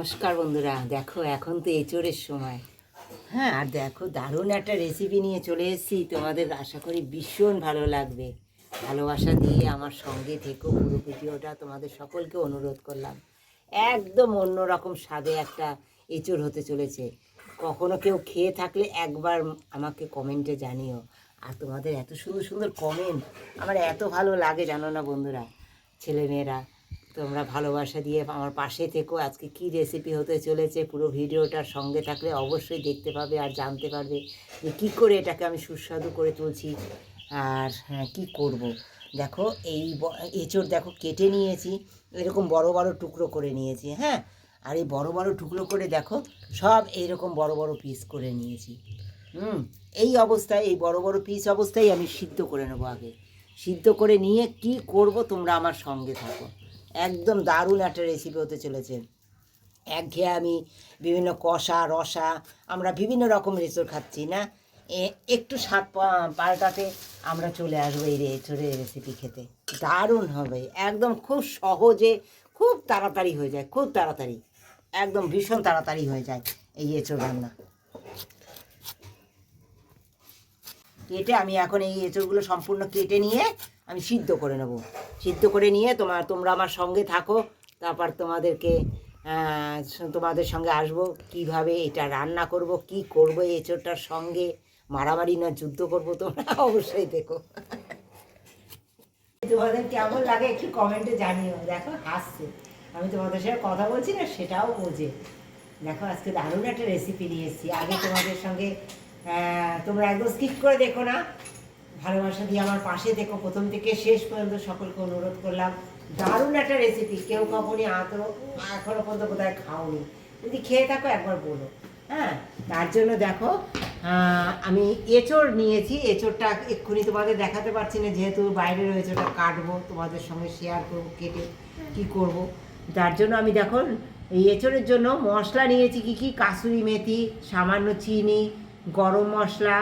নমস্কার বন্ধুরা, দেখো এখন তো এঁচড়ের সময়। হ্যাঁ আর দেখো দারুণ একটা রেসিপি নিয়ে চলে এসেছি, তোমাদের আশা করি ভীষণ ভালো লাগবে। ভালোবাসা দিয়ে আমার সঙ্গে থেকো, পুরো ভিডিওটা তোমাদের সকলকে অনুরোধ করলাম। একদম অন্যরকম স্বাদে একটা এঁচড় হতে চলেছে। কখনো কেউ খেয়ে থাকলে একবার আমাকে কমেন্টে জানিও। আর তোমাদের এত সুন্দর সুন্দর কমেন্ট আমার এত ভালো লাগে, জানো না বন্ধুরা? ছেলেমেয়েরা তোমরা ভালোবাসা দিয়ে আমার পাশে থেকো। আজকে কি রেসিপি হতে চলেছে পুরো ভিডিওটার সঙ্গে থাকলে অবশ্যই দেখতে পাবে আর জানতে পারবে যে কী করে এটাকে আমি সুস্বাদু করে তুলছি আর হ্যাঁ কী করব। দেখো, এই এঁচড় দেখো কেটে নিয়েছি, এরকম বড় বড় টুকরো করে নিয়েছি হ্যাঁ? আর এই বড় বড় টুকরো করে দেখো, সব এইরকম বড় বড় পিস করে নিয়েছি। হুম? এই অবস্থায়, এই বড় বড় পিস অবস্থায় আমি সিদ্ধ করে নেব আগে। সিদ্ধ করে নিয়ে কি করব তোমরা আমার সঙ্গে থাকো। একদম দারুণ একটা রেসিপি হতে চলেছে। একঘেয়ে আমি বিভিন্ন কষা, রসা, আমরা বিভিন্ন রকম রেচড় খাচ্ছি, না? একটু স্বাদ পাল্টাতে আমরা চলে আসব এই রেচড়ের রেসিপি খেতে। দারুণ হবে, একদম খুব সহজে, খুব তাড়াতাড়ি হয়ে যায়, খুব তাড়াতাড়ি, একদম ভীষণ তাড়াতাড়ি হয়ে যায় এই এঁচড় রান্না। কেটে আমি এখন এই এঁচড়গুলো সম্পূর্ণ কেটে নিয়ে আমি সিদ্ধ করে নেব। সিদ্ধ করে নিয়ে তোমার, তোমরা আমার সঙ্গে থাকো, তারপর তোমাদেরকে তোমাদের সঙ্গে আসব, কীভাবে এটা রান্না করব, কি করব, এই এঁচড়টার সঙ্গে, মারামারি না যুদ্ধ করব তোমরা, অবশ্যই দেখো। তোমাদের কেমন লাগে একটু কমেন্টে জানিও। দেখো, হাসছে। আমি তোমাদের সাথে কথা বলছি না, সেটাও বোঝে। দেখো, আজকে দারুণ একটা রেসিপি নিয়ে এসেছি। আগে তোমাদের সঙ্গে তোমরা একদম স্কিপ করে দেখো না। ভালোবাসা দিয়ে আমার পাশে দেখো প্রথম থেকে শেষ পর্যন্ত সকলকে অনুরোধ করলাম, দারুণ একটা রেসিপি কেউ কখনই আতো এখনও পর্যন্ত কোথায় খাওনি। যদি খেয়ে থাকো, একবার বলো। হ্যাঁ? তার জন্য দেখো আমি এঁচড় নিয়েছি। এঁচড়টা এক্ষুনি তোমাদের দেখাতে পারছি না, যেহেতু বাইরে রয়েছে, ওটা কাটবো। তোমাদের সঙ্গে শেয়ার করব, কেটে কি করব। তার জন্য আমি দেখো, এই এঁচড়ের জন্য মশলা নিয়েছি। কি কি? কাসুরি মেথি, সামান্য চিনি, গরম মশলা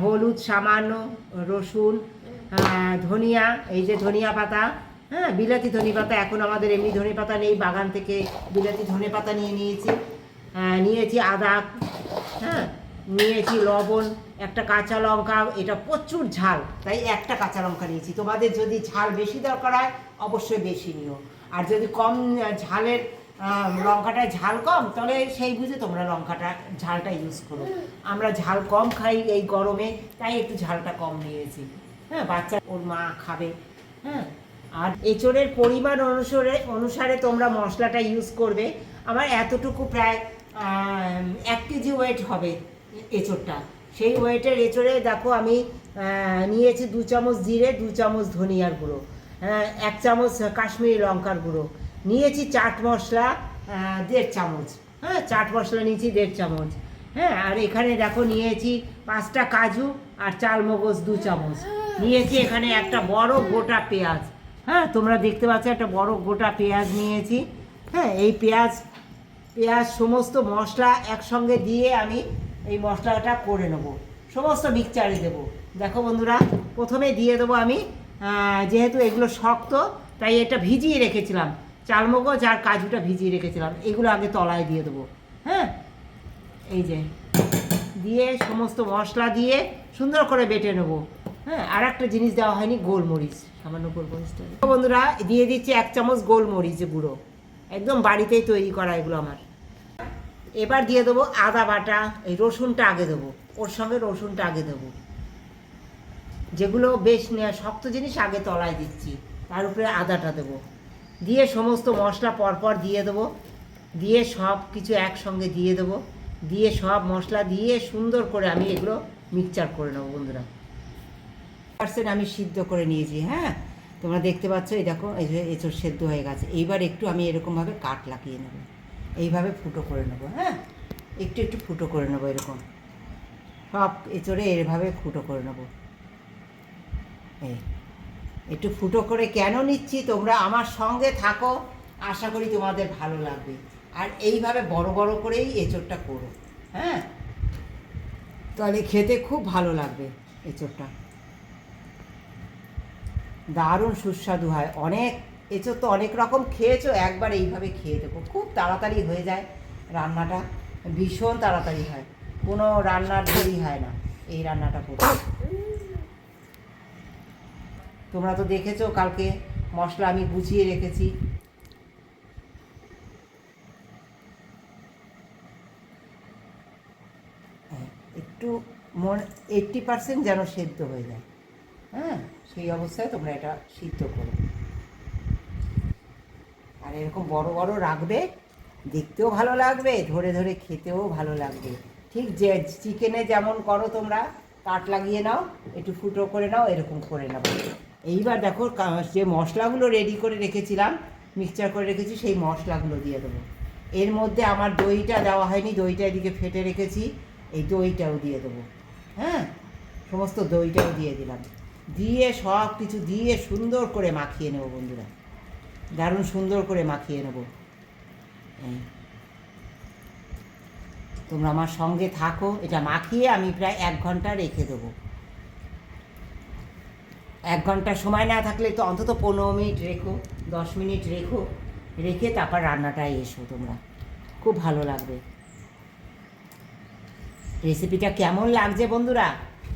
হলুদ, সামান্য, রসুন ধনিয়া, এই যে ধনিয়া পাতা হ্যাঁ বিলাতি ধনে পাতা, এখন আমাদের এমনি ধনে পাতা নেই, বাগান থেকে বিলাতি ধনে পাতা নিয়ে নিয়েছি। নিয়েছি আদা হ্যাঁ নিয়েছি লবণ, একটা কাঁচা লঙ্কা, এটা প্রচুর ঝাল, তাই একটা কাঁচা লঙ্কা নিয়েছি। তোমাদের যদি ঝাল বেশি দরকার হয়, অবশ্যই বেশি নিও। আর যদি কম ঝালের লঙ্কাটা ঝাল কম তাহলে সেই বুঝে তোমরা লঙ্কাটা ঝালটা ইউজ করো। আমরা ঝাল কম খাই এই গরমে তাই একটু ঝালটা কম নিয়েছি। হ্যাঁ বাচ্চা ওর মা খাবে। হ্যাঁ আর এঁচড়ের পরিমাণ অনুসারে অনুসারে তোমরা মশলাটা ইউজ করবে। আমার এতটুকু প্রায় এক কেজি ওয়েট হবে এঁচড়টা। সেই ওয়েটের এঁচড়ে দেখো আমি নিয়েছি দু চামচ জিরে দু চামচ ধনিয়ার গুঁড়ো হ্যাঁ, এক চামচ কাশ্মীরি লঙ্কার গুঁড়ো। নিয়েছি চাট মশলা দেড় চামচ। হ্যাঁ চাট মশলা নিয়েছি দেড় চামচ। হ্যাঁ আর এখানে দেখো নিয়েছি পাঁচটা কাজু আর চাল মগজ দু চামচ। নিয়েছি এখানে একটা বড় গোটা পেঁয়াজ। হ্যাঁ তোমরা দেখতে পাচ্ছ একটা বড় গোটা পেঁয়াজ নিয়েছি। হ্যাঁ এই পেঁয়াজ পেঁয়াজ সমস্ত মশলা একসঙ্গে দিয়ে আমি এই মশলাটা করে নেব। সমস্ত মিক্সচারে দেব। দেখো বন্ধুরা, প্রথমে দিয়ে দেবো আমি যেহেতু এগুলো শক্ত, তাই এটা ভিজিয়ে রেখেছিলাম। চালমগজ আর কাজুটা ভিজিয়ে রেখেছিলাম। এগুলো আগে তলায় দিয়ে দেবো। হ্যাঁ? এই যে, দিয়ে সমস্ত মশলা দিয়ে সুন্দর করে বেটে নেব। হ্যাঁ আর একটা জিনিস দেওয়া হয়নি, গোলমরিচ। সামান্য গোলমরিচটা। বন্ধুরা, দিয়ে দিচ্ছি এক চামচ গোলমরিচ গুঁড়ো। একদম বাড়িতেই তৈরি করা এগুলো আমার। এবার দিয়ে দেবো আদা বাটা, এই রসুনটা আগে দেবো। ওর সঙ্গে রসুনটা আগে দেবো। যেগুলো বেশ শক্ত জিনিস আগে তলায় দিচ্ছি। তার উপরে আদাটা দেবো। দিয়ে সমস্ত মশলা পরপর দিয়ে দেবো। দিয়ে সব কিছু একসঙ্গে দিয়ে দেবো। দিয়ে সব মশলা দিয়ে সুন্দর করে আমি এগুলো মিক্সচার করে নেব বন্ধুরা। পার্সেন্ট আমি সিদ্ধ করে নিয়েছি হ্যাঁ? তোমরা দেখতে পাচ্ছ, এই দেখো, এই যে সেদ্ধ হয়ে গেছে। এইবার একটু আমি এরকমভাবে কাট লাগিয়ে নেব। এইভাবে ফুটো করে নেব হ্যাঁ? একটু একটু ফুটো করে নেব এরকম। সব এঁচড়ে এভাবে ফুটো করে নেব। এই। একটু ফুটো করে কেন নিচ্ছি? তোমরা আমার সঙ্গে থাকো। আশা করি তোমাদের ভালো লাগবে। আর এইভাবে বড় বড় করেই এঁচড়টা করো। হ্যাঁ? তাহলে খেতে খুব ভালো লাগবে এঁচড়টা। দারুণ সুস্বাদু হয়। অনেক এঁচোড় তো অনেক রকম খেয়েছো, একবার এইভাবে খেয়ে দেখো। খুব তাড়াতাড়ি হয়ে যায় রান্নাটা। ভীষণ তাড়াতাড়ি হয়। কোনো রান্নার দেরি হয় না এই রান্নাটা করতে। তোমরা তো দেখেছ, কালকে মশলা আমি গুছিয়ে রেখেছি। একটু মন এইট্টি পার্সেন্ট যেন সেদ্ধ হয়ে যায়। হ্যাঁ সেই অবস্থায় তোমরা এটা সিদ্ধ করো। আর এরকম বড় বড় রাখবে, দেখতেও ভালো লাগবে, ধরে ধরে খেতেও ভালো লাগবে। ঠিক যে চিকেনে যেমন করো তোমরা, কাট লাগিয়ে নাও, একটু ফুটো করে নাও, এরকম করে নাও। এইবার দেখো যে মশলাগুলো রেডি করে রেখেছিলাম মিক্সচার করে রেখেছি, সেই মশলাগুলো দিয়ে দেবো। এর মধ্যে আমার দইটা দেওয়া হয়নি, দইটা এদিকে ফেটে রেখেছি, এই দইটাও দিয়ে দেবো। হ্যাঁ? সমস্ত দইটাও দিয়ে দিলাম। দিয়ে সব কিছু দিয়ে সুন্দর করে মাখিয়ে নেব বন্ধুরা। দারুণ সুন্দর করে মাখিয়ে নেব। তোমরা আমার সঙ্গে থাকো, এটা মাখিয়ে আমি প্রায় এক ঘণ্টা রেখে দেবো। এক ঘণ্টা সময় না থাকলে তো অন্তত পনেরো মিনিট রেখো, দশ মিনিট রেখো, রেখে তারপর রান্নাটায় এসো তোমরা। খুব ভালো লাগবে। রেসিপিটা কেমন লাগছে বন্ধুরা?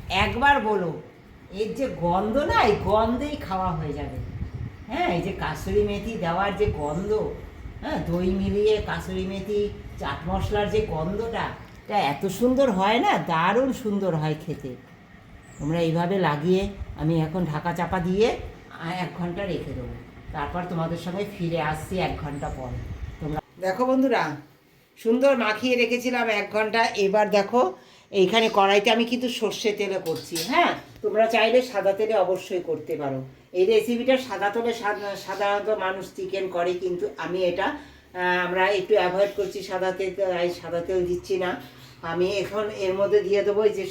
একবার বলো। এর যে গন্ধ না, এই গন্ধেই খাওয়া হয়ে যাবে। হ্যাঁ এই যে কাসুরি মেথি দেওয়ার যে গন্ধ হ্যাঁ দই মিলিয়ে কাসুরি মেথি, চাট মশলার যে গন্ধটা, এটা এত সুন্দর হয় না, দারুণ সুন্দর হয় খেতে। তোমরা এইভাবে লাগিয়ে আমি এখন ঢাকা চাপা দিয়ে এক ঘণ্টা রেখে দেবো। তারপর তোমাদের সঙ্গে ফিরে আসছি এক ঘণ্টা পর। তোমরা দেখো বন্ধুরা, সুন্দর মাখিয়ে রেখেছিলাম এক ঘণ্টা। এবার দেখো, এইখানে কড়াইতে আমি কিন্তু সর্ষে তেলে করছি হ্যাঁ? তোমরা চাইলে সাদা তেলে অবশ্যই করতে পারো। এই রেসিপিটা সাদা তেলে সাধারণত মানুষ চিকেন করে, কিন্তু আমি এটা আমরা একটু অ্যাভয়েড করছি সাদা তেল সাদা তেল দিচ্ছি না। আমি এখন এর মধ্যে দিয়ে দেবো এই যে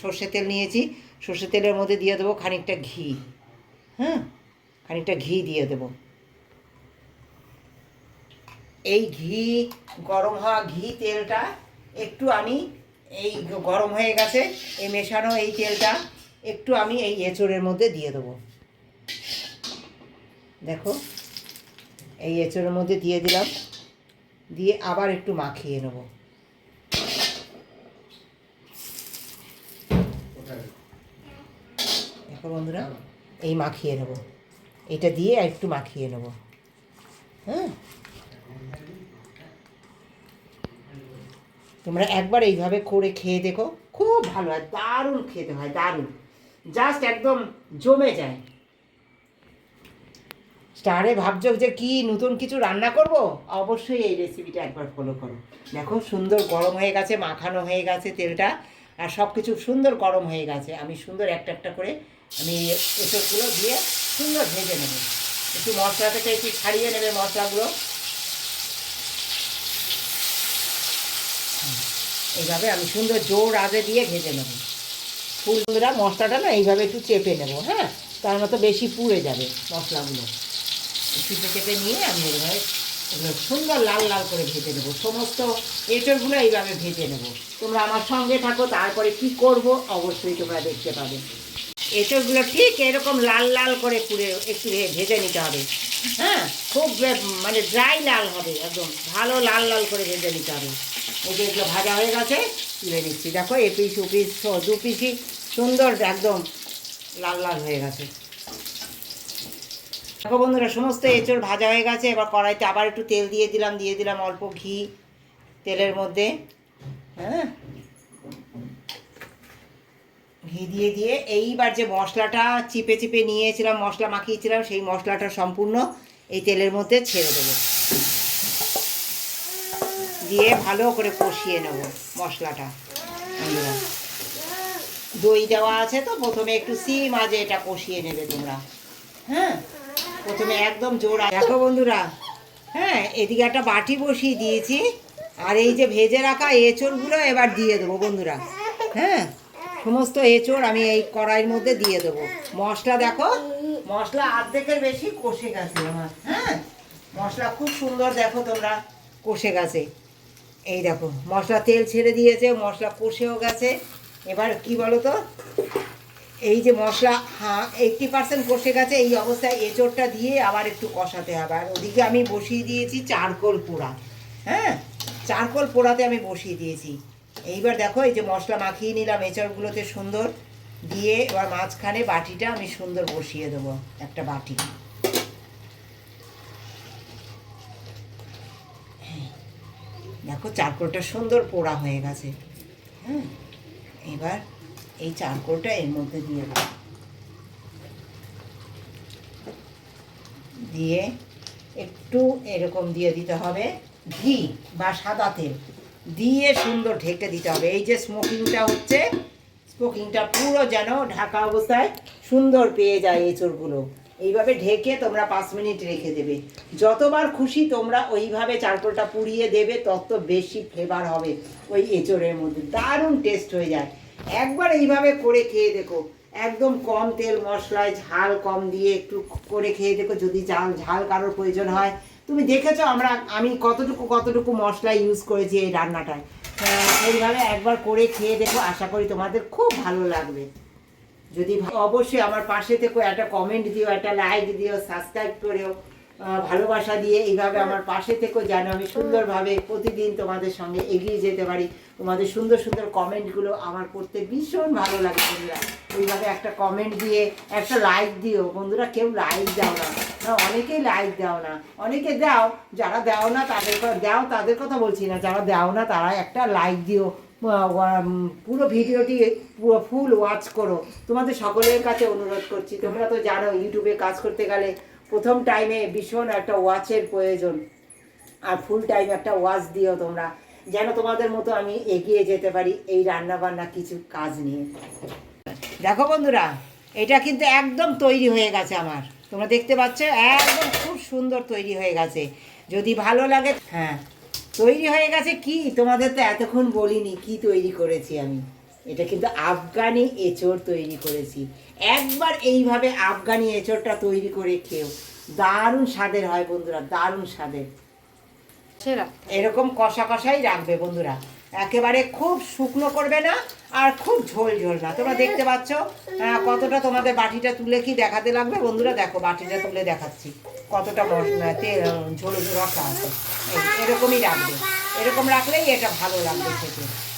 সর্ষে তেল নিয়েছি। সর্ষে তেলের মধ্যে দিয়ে দেবো খানিকটা ঘি। হ্যাঁ? খানিকটা ঘি দিয়ে দেবো। এই ঘি, গরম হওয়া ঘি তেলটা একটু আমি এই গরম হয়ে গেছে, এই মেশানো এই তেলটা একটু আমি এই এঁচড়ের মধ্যে দিয়ে দেবো। দেখো, এই এঁচড়ের মধ্যে দিয়ে দিলাম। দিয়ে আবার একটু মাখিয়ে নেব। দেখো বন্ধুরা, এই মাখিয়ে নেব। এটা দিয়ে একটু মাখিয়ে নেব। হ্যাঁ? তোমরা একবার এইভাবে করে খেয়ে দেখো, খুব ভালো হয়, দারুণ খেতে হয়, দারুণ। জাস্ট একদম জমে যায়। স্টারে ভাবছ যে কি নতুন কিছু রান্না করব? অবশ্যই এই রেসিপিটা একবার ফলো করো। দেখো সুন্দর গরম হয়ে গেছে, মাখানো হয়ে গেছে তেলটা। আর সব কিছু সুন্দর গরম হয়ে গেছে। আমি সুন্দর একটা একটা করে আমি এসবগুলো দিয়ে সুন্দর ভেজে নেব। একটু মশলা থেকে একটু ছাড়িয়ে নেবে মশলাগুলো। এইভাবে আমি সুন্দর জোর আগে দিয়ে ভেজে নেব। ফুলরা মশলাটা না এইভাবে একটু চেপে নেব হ্যাঁ? তার মতো বেশি পুড়ে যাবে মশলাগুলো। চেপে চেপে নিয়ে আমি এইভাবে এগুলো সুন্দর লাল লাল করে ভেজে নেব। সমস্ত এঁচড়গুলো এইভাবে ভেজে নেব। তোমরা আমার সঙ্গে থাকো, তারপরে কি করব অবশ্যই তোমরা দেখতে পাবে। এঁচড়গুলো ঠিক এরকম লাল লাল করে পুড়ে একটু ভেজে নিতে হবে। হ্যাঁ খুব মানে ড্রাই লাল হবে একদম। ভালো লাল লাল করে ভেজে নিতে হবে। এই ভাজা হয়ে গেছে, তুলে নিচ্ছি। দেখো এ পিস ও পিস দু পিসই সুন্দর একদম লাল লাল হয়ে গেছে। দেখো বন্ধুরা, সমস্ত এঁচড় ভাজা হয়ে গেছে, এবার কড়াইতে আবার একটু তেল দিয়ে দিলাম দিয়ে দিলাম অল্প ঘি তেলের মধ্যে হ্যাঁ? ঘি দিয়ে দিয়ে এইবার যে মশলাটা চিপে চিপে নিয়েছিলাম, মশলা মাখিয়েছিলাম, সেই মশলাটা সম্পূর্ণ এই তেলের মধ্যে ছেড়ে দেবো। দিয়ে ভালো করে কষিয়ে নেব মশলাটা দই দেওয়া আছে তো, প্রথমে একটু সিম আজে এটা কষিয়ে নেবে তোমরা হ্যাঁ? প্রথমে একদম আঁচে- দেখো বন্ধুরা হ্যাঁ এদিকে একটা বাটি বসিয়ে দিয়েছি, আর এই যে ভেজে রাখা এঁচড়গুলো এবার দিয়ে দেবো বন্ধুরা হ্যাঁ সমস্ত এঁচড় আমি এই কড়াইয়ের মধ্যে দিয়ে দেবো। মশলা দেখো, মশলা অর্ধেকের বেশি কষে গেছে আমার হ্যাঁ মশলা খুব সুন্দর দেখো তোমরা, কষে গেছে। এই দেখো, মশলা তেল ছেড়ে দিয়েছে, মশলা কষেও গেছে। এবার কি বলো তো এই যে মশলা হ্যাঁ এইটটি পার্সেন্ট কষে গেছে, এই অবস্থায় এঁচোড়টা দিয়ে আবার একটু কষাতে হবে। আর ওদিকে আমি বসিয়ে দিয়েছি চারকোল পোড়া হ্যাঁ? চারকোল পোড়াতে আমি বসিয়ে দিয়েছি। এইবার দেখো, এই যে মশলা মাখিয়ে নিলাম এঁচড়গুলোতে সুন্দর, দিয়ে এবার মাঝখানে বাটিটা আমি সুন্দর বসিয়ে দেবো, একটা বাটি। দেখো, চারকোলটা সুন্দর পোড়া হয়ে গেছে হ্যাঁ? এবার এই চারকোলটা এর মধ্যে দিয়ে দেবো। দিয়ে একটু এরকম দিয়ে দিতে হবে ঘি বা সাদা তেল। দিয়ে সুন্দর ঢেকে দিতে হবে। এই যে স্মোকিংটা হচ্ছে স্মোকিংটা পুরো যেন ঢাকা অবস্থায় সুন্দর পেয়ে যায় এঁচড়গুলো। এইভাবে ঢেকে তোমরা পাঁচ মিনিট রেখে দেবে। যতবার খুশি তোমরা ওইভাবে চারকোলটা পুড়িয়ে দেবে, তত বেশি ফ্লেভার হবে ওই এঁচড়ের মধ্যে। দারুণ টেস্ট হয়ে যায়। একবার এইভাবে করে খেয়ে দেখো। একদম কম তেল মশলায় ঝাল কম দিয়ে একটু করে খেয়ে দেখো যদি ঝাল ঝাল কারোর প্রয়োজন হয়। তুমি দেখেছ আমরা আমি কতটুকু কতটুকু মশলা ইউজ করেছি এই রান্নাটায়। আহ, এইভাবে একবার করে খেয়ে দেখো আশা করি তোমাদের খুব ভালো লাগবে। যদি অবশ্যই আমার পাশে থেকো একটা কমেন্ট দিও একটা লাইক দিও সাবস্ক্রাইব করেও। ভালোবাসা দিয়ে এইভাবে আমার পাশে থেকেও যেন আমি সুন্দরভাবে প্রতিদিন তোমাদের সঙ্গে এগিয়ে যেতে পারি। তোমাদের সুন্দর সুন্দর কমেন্টগুলো আমার পড়তে ভীষণ ভালো লাগে বন্ধুরা। এইভাবে একটা কমেন্ট দিয়ে, একটা লাইক দিও। বন্ধুরা, কেউ লাইক দাও না। না, অনেকেই লাইক দাও না। অনেকে দাও, যারা দাও না তাদের দাও তাদের কথা বলছি না। যারা দাও না তারা একটা লাইক দিও। পুরো ভিডিওটি পুরো ফুল ওয়াচ করো। তোমাদের সকলের কাছে অনুরোধ করছি। তোমরা তো জানো ইউটিউবে কাজ করতে গেলে প্রথম টাইমে ভীষণ একটা ওয়াচের প্রয়োজন। আর ফুল টাইম একটা ওয়াচ দিও তোমরা। যেন তোমাদের মতো আমি এগিয়ে যেতে পারি এই রান্না বান্না কিছু কাজ নিয়ে। দেখো বন্ধুরা, এটা কিন্তু একদম তৈরি হয়ে গেছে আমার। তোমরা দেখতে পাচ্ছ, একদম খুব সুন্দর তৈরি হয়ে গেছে। যদি ভালো লাগে হ্যাঁ তৈরি হয়ে গেছে কি? তোমাদের তো এতক্ষণ বলিনি কি তৈরি করেছি আমি। এটা কিন্তু আফগানি এঁচড় তৈরি করেছি। একবার এইভাবে আফগানি এঁচড়টা তৈরি করে খেও। দারুণ স্বাদের হয় বন্ধুরা দারুণ স্বাদের। এরকম কষা কষাই রাখবে বন্ধুরা। একেবারে খুব শুকনো করবে না আর খুব ঝোল ঝোল না। তোমরা দেখতে পাচ্ছ আহ, কতটা তোমাদের বাটিটা তুলে কি দেখাতে লাগবে? বন্ধুরা দেখো বাটিটা তুলে দেখাচ্ছি। কতটা তেল ঝোল রাখা আছে। এরকমই রাখবে। এরকম রাখলেই এটা ভালো লাগবে খেতে।